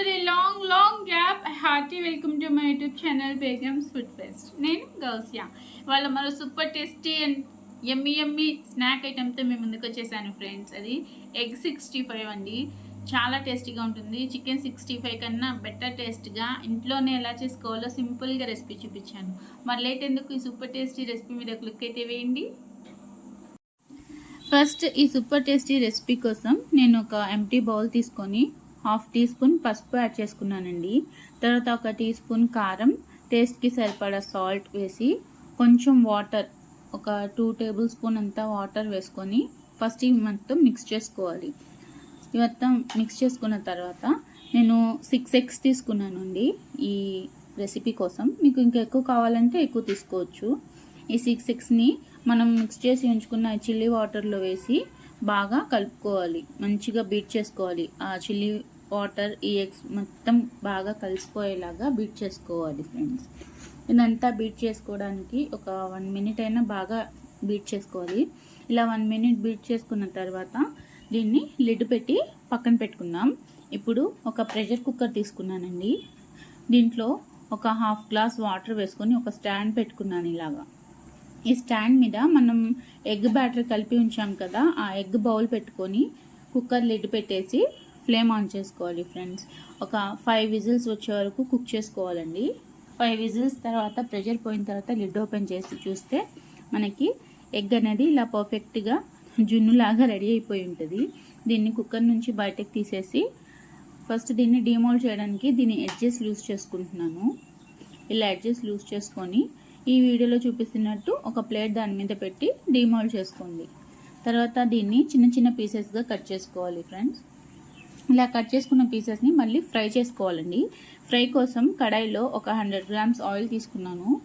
After a long long gap hearty welcome to my YouTube channel Begum's food fest నేను గౌసియా. వాళ్ళ మరో super tasty and yummy yummy snack ఐటెంతో మేము ముందుకు వచ్చేసాను friends అది ఎగ్ సిక్స్టీ ఫైవ్ అండి. చాలా టేస్టీగా ఉంటుంది. చికెన్ సిక్స్టీ ఫైవ్ కన్నా బెటర్ టేస్ట్గా ఇంట్లోనే ఎలా చేసుకోవాలో సింపుల్గా రెసిపీ చూపించాను. మరి లేట్ ఎందుకు ఈ సూపర్ టేస్టీ రెసిపీ మీద క్లిక్ అయితే వేయండి. ఫస్ట్ ఈ సూపర్ టేస్టీ రెసిపీ కోసం నేను ఒక ఎంటీ బౌల్ తీసుకొని హాఫ్ టీ స్పూన్ పసుపు యాడ్ చేసుకున్నానండి. తర్వాత ఒక టీ స్పూన్ కారం టేస్ట్కి సరిపడా సాల్ట్ వేసి కొంచెం వాటర్ ఒక టూ టేబుల్ స్పూన్ అంతా వాటర్ వేసుకొని ఫస్ట్ ఇవి మొత్తం మిక్స్ చేసుకోవాలి. ఇవి మొత్తం మిక్స్ చేసుకున్న తర్వాత నేను సిక్స్ ఎగ్స్ తీసుకున్నానండి ఈ రెసిపీ కోసం. మీకు ఇంకా ఎక్కువ కావాలంటే ఎక్కువ తీసుకోవచ్చు. ఈ సిక్స్ ఎగ్స్ని మనం మిక్స్ చేసి ఉంచుకున్న చిల్లీ వాటర్లో వేసి బాగా కలుపుకోవాలి. మంచిగా బీట్ చేసుకోవాలి. ఆ చిల్లీ వాటర్ ఈ ఎగ్స్ మొత్తం బాగా కలిసిపోయేలాగా బీట్ చేసుకోవాలి ఫ్రెండ్స్. ఇదంతా బీట్ చేసుకోవడానికి ఒక వన్ మినిట్ అయినా బాగా బీట్ చేసుకోవాలి. ఇలా వన్ మినిట్ బీట్ చేసుకున్న తర్వాత దీన్ని లిడ్ పెట్టి పక్కన పెట్టుకుందాం. ఇప్పుడు ఒక ప్రెషర్ కుక్కర్ తీసుకున్నానండి. దీంట్లో ఒక హాఫ్ గ్లాస్ వాటర్ వేసుకొని ఒక స్టాండ్ పెట్టుకున్నాను ఇలాగా. ఈ స్టాండ్ మీద మనం ఎగ్ బ్యాటర్ కలిపి ఉంచాం కదా ఆ ఎగ్ బౌల్ పెట్టుకొని కుక్కర్ లిడ్ పెట్టేసి ఫ్లేమ్ ఆన్ చేసుకోవాలి ఫ్రెండ్స్. ఒక ఫైవ్ విజిల్స్ వచ్చే వరకు కుక్ చేసుకోవాలండి. ఫైవ్ విజిల్స్ తర్వాత ప్రెషర్ పోయిన తర్వాత లిడ్ ఓపెన్ చేసి చూస్తే మనకి ఎగ్ అనేది ఇలా పర్ఫెక్ట్గా జున్నులాగా రెడీ అయిపోయి ఉంటుంది. దీన్ని కుక్కర్ నుంచి బయటకు తీసేసి ఫస్ట్ దీన్ని డిమోల్డ్ చేయడానికి దీన్ని ఎడ్జెస్ లూజ్ చేసుకుంటున్నాను. ఇలా ఎడ్జెస్ లూజ్ చేసుకొని ఈ వీడియోలో చూపిస్తున్నట్టు ఒక ప్లేట్ దాని మీద పెట్టి డిమోల్డ్ చేసుకోండి. తర్వాత దీన్ని చిన్న చిన్న పీసెస్గా కట్ చేసుకోవాలి ఫ్రెండ్స్. ఇలా కట్ చేసుకున్న పీసెస్ని మళ్ళీ ఫ్రై చేసుకోవాలండి. ఫ్రై కోసం కడాయిలో ఒక హండ్రెడ్ గ్రామ్స్ ఆయిల్ తీసుకున్నాను.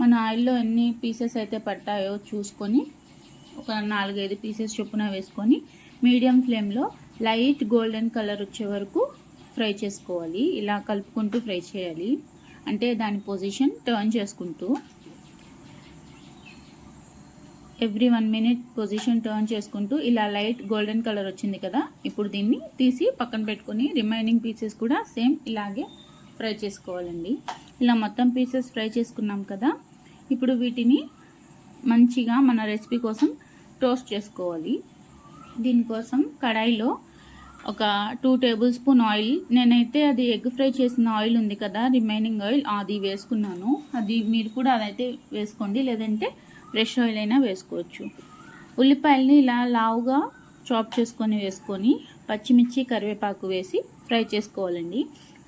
మన ఆయిల్లో ఎన్ని పీసెస్ అయితే పట్టాయో చూసుకొని ఒక నాలుగైదు పీసెస్ చొప్పున వేసుకొని మీడియం ఫ్లేమ్లో లైట్ గోల్డెన్ కలర్ వచ్చే వరకు ఫ్రై చేసుకోవాలి. ఇలా కలుపుకుంటూ ఫ్రై చేయాలి. అంటే దాని పొజిషన్ టర్న్ చేసుకుంటూ. Every one minute position turn చేసుకుంటూ ఇలా లైట్ గోల్డెన్ కలర్ వచ్చింది కదా ఇప్పుడు దీన్ని తీసి పక్కన పెట్టుకొని రిమైనింగ్ పీసెస్ కూడా సేమ్ ఇలాగే ఫ్రై చేసుకోవాలండి. ఇలా మొత్తం పీసెస్ ఫ్రై చేసుకున్నాం కదా ఇప్పుడు వీటిని మంచిగా మన రెసిపీ కోసం టోస్ట్ చేసుకోవాలి. దీనికోసం కడాయిలో ఒక టూ టేబుల్ స్పూన్ ఆయిల్ నేనైతే అది ఎగ్ ఫ్రై చేసిన ఆయిల్ ఉంది కదా రిమైనింగ్ ఆయిల్ అది వేసుకున్నాను. అది మీరు కూడా అదైతే వేసుకోండి లేదంటే ఫ్రెష్ ఆయిల్ అయినా వేసుకోవచ్చు. ఉల్లిపాయలని ఇలా లావుగా చాప్ చేసుకొని వేసుకొని పచ్చిమిర్చి కరివేపాకు వేసి ఫ్రై చేసుకోవాలండి.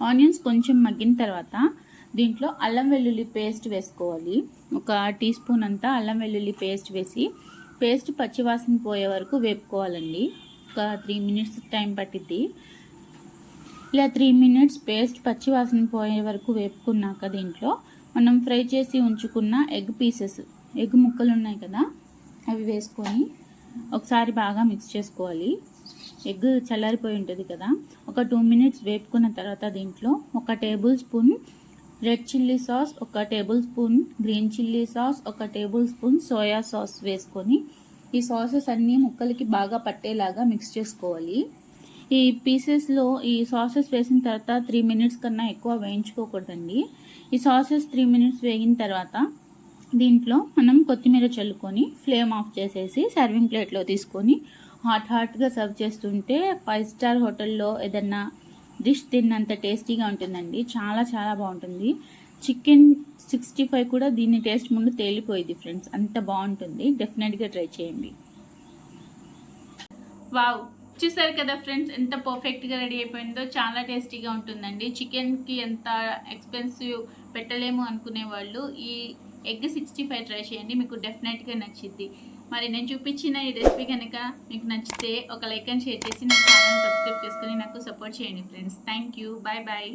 ఆనియన్స్ కొంచెం మగ్గిన తర్వాత దీంట్లో అల్లం వెల్లుల్లి పేస్ట్ వేసుకోవాలి. ఒక టీ స్పూన్ అంతా అల్లం వెల్లుల్లి పేస్ట్ వేసి పేస్ట్ పచ్చివాసన పోయే వరకు వేపుకోవాలండి. ఒక త్రీ మినిట్స్ టైం పట్టిద్ది. ఇలా త్రీ మినిట్స్ పేస్ట్ పచ్చివాసన పోయే వరకు వేపుకున్నాక దీంట్లో మనం ఫ్రై చేసి ఉంచుకున్న ఎగ్ పీసెస్ ఎగ్ ముక్కలు ఉన్నాయి కదా అవి వేసుకొని ఒకసారి బాగా మిక్స్ చేసుకోవాలి. ఎగ్ చల్లారిపోయి ఉంటుంది కదా ఒక టూ మినిట్స్ వేపుకున్న తర్వాత దీంట్లో ఒక table spoon red chilli sauce ఒక table spoon green chilli sauce ఒక టేబుల్ స్పూన్ సోయా సాస్ వేసుకొని ఈ సాసెస్ అన్నీ ముక్కలకి బాగా పట్టేలాగా మిక్స్ చేసుకోవాలి. ఈ పీసెస్లో ఈ సాసెస్ వేసిన తర్వాత త్రీ మినిట్స్ కన్నా ఎక్కువ వేయించుకోకూడదండి. ఈ సాసెస్ త్రీ మినిట్స్ వేగిన తర్వాత దీంట్లో మనం కొత్తిమీర చల్లుకొని ఫ్లేమ్ ఆఫ్ చేసేసి సర్వింగ్ ప్లేట్లో తీసుకొని హాట్ హాట్గా సర్వ్ చేస్తుంటే ఫైవ్ స్టార్ హోటల్లో ఏదన్నా డిష్ తిన్నంత టేస్టీగా ఉంటుందండి. చాలా చాలా బాగుంటుంది. చికెన్ సిక్స్టీ ఫైవ్ కూడా దీని టేస్ట్ ముందు తేలిపోయింది ఫ్రెండ్స్. అంత బాగుంటుంది. డెఫినెట్గా ట్రై చేయండి. వావ్! చూసారు కదా ఫ్రెండ్స్ ఎంత పర్ఫెక్ట్గా రెడీ అయిపోయిందో. చాలా టేస్టీగా ఉంటుందండి. చికెన్కి ఎంత ఎక్స్పెన్సివ్ పెట్టలేము అనుకునే వాళ్ళు ఈ ఎగ్ సిక్స్టీ ఫైవ్ ట్రై చేయండి మీకు డెఫినెట్గా నచ్చిద్ది. మరి నేను చూపించిన ఈ రెసిపీ కనుక మీకు నచ్చితే ఒక లైక్ అండ్ షేర్ చేసి నా ఛానల్ సబ్స్క్రైబ్ చేసుకుని నాకు సపోర్ట్ చేయండి friends. Thank you. Bye bye.